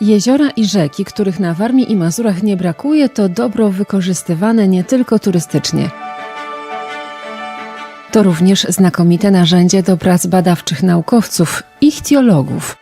Jeziora i rzeki, których na Warmii i Mazurach nie brakuje, to dobro wykorzystywane nie tylko turystycznie. To również znakomite narzędzie do prac badawczych naukowców, ichtiologów.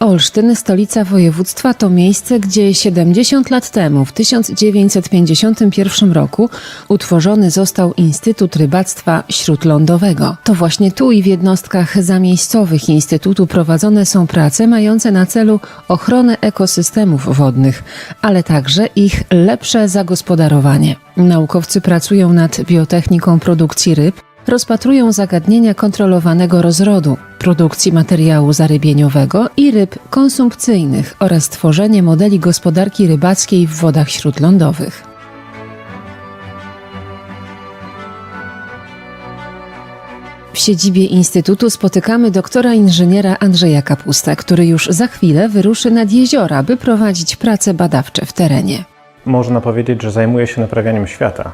Olsztyn, stolica województwa, to miejsce, gdzie 70 lat temu, w 1951 roku, utworzony został Instytut Rybactwa Śródlądowego. To właśnie tu i w jednostkach zamiejscowych Instytutu prowadzone są prace mające na celu ochronę ekosystemów wodnych, ale także ich lepsze zagospodarowanie. Naukowcy pracują nad biotechniką produkcji ryb, rozpatrują zagadnienia kontrolowanego rozrodu, produkcji materiału zarybieniowego i ryb konsumpcyjnych oraz tworzenie modeli gospodarki rybackiej w wodach śródlądowych. W siedzibie Instytutu spotykamy doktora inżyniera Andrzeja Kapusta, który już za chwilę wyruszy nad jeziora, by prowadzić prace badawcze w terenie. Można powiedzieć, że zajmuję się naprawianiem świata.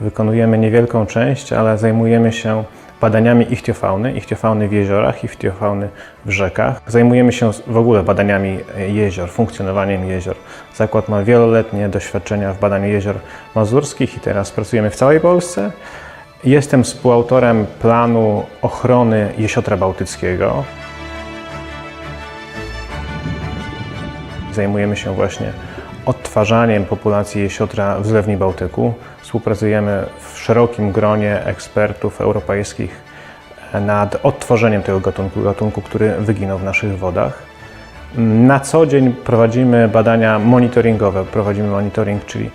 Wykonujemy niewielką część, ale zajmujemy się badaniami ichtiofauny, ichtiofauny w jeziorach, ichtiofauny w rzekach. Zajmujemy się w ogóle badaniami jezior, funkcjonowaniem jezior. Zakład ma wieloletnie doświadczenia w badaniu jezior mazurskich i teraz pracujemy w całej Polsce. Jestem współautorem planu ochrony jesiotra bałtyckiego. Zajmujemy się właśnie odtwarzaniem populacji jesiotra w zlewni Bałtyku. Współpracujemy w szerokim gronie ekspertów europejskich nad odtworzeniem tego gatunku, gatunku, który wyginął w naszych wodach. Na co dzień prowadzimy badania monitoringowe. Prowadzimy monitoring, czyli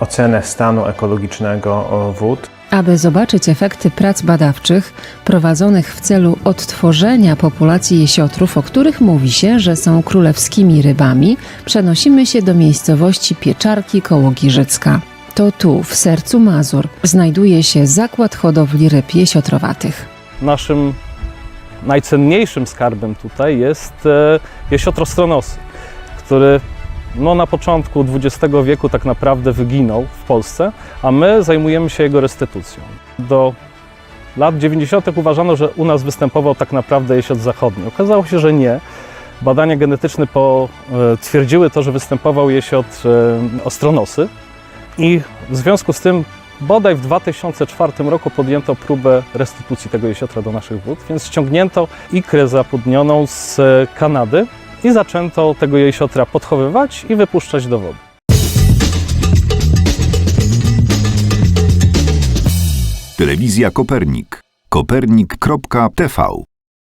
ocenę stanu ekologicznego wód. Aby zobaczyć efekty prac badawczych prowadzonych w celu odtworzenia populacji jesiotrów, o których mówi się, że są królewskimi rybami, przenosimy się do miejscowości Pieczarki koło Giżycka. To tu, w sercu Mazur, znajduje się zakład hodowli ryb jesiotrowatych. Naszym najcenniejszym skarbem tutaj jest e, jesiotro-stronosy, który no, na początku XX wieku tak naprawdę wyginął w Polsce, a my zajmujemy się jego restytucją. Do lat 90. uważano, że u nas występował tak naprawdę jesiot zachodni. Okazało się, że nie. Badania genetyczne potwierdziły to, że występował jesiot e, ostronosy i w związku z tym bodaj w 2004 roku podjęto próbę restytucji tego jesiotra do naszych wód, więc ściągnięto ikrę zapłodnioną z Kanady i zaczęto tego jesiotra podchowywać i wypuszczać do wody. Telewizja Kopernik. Kopernik.tv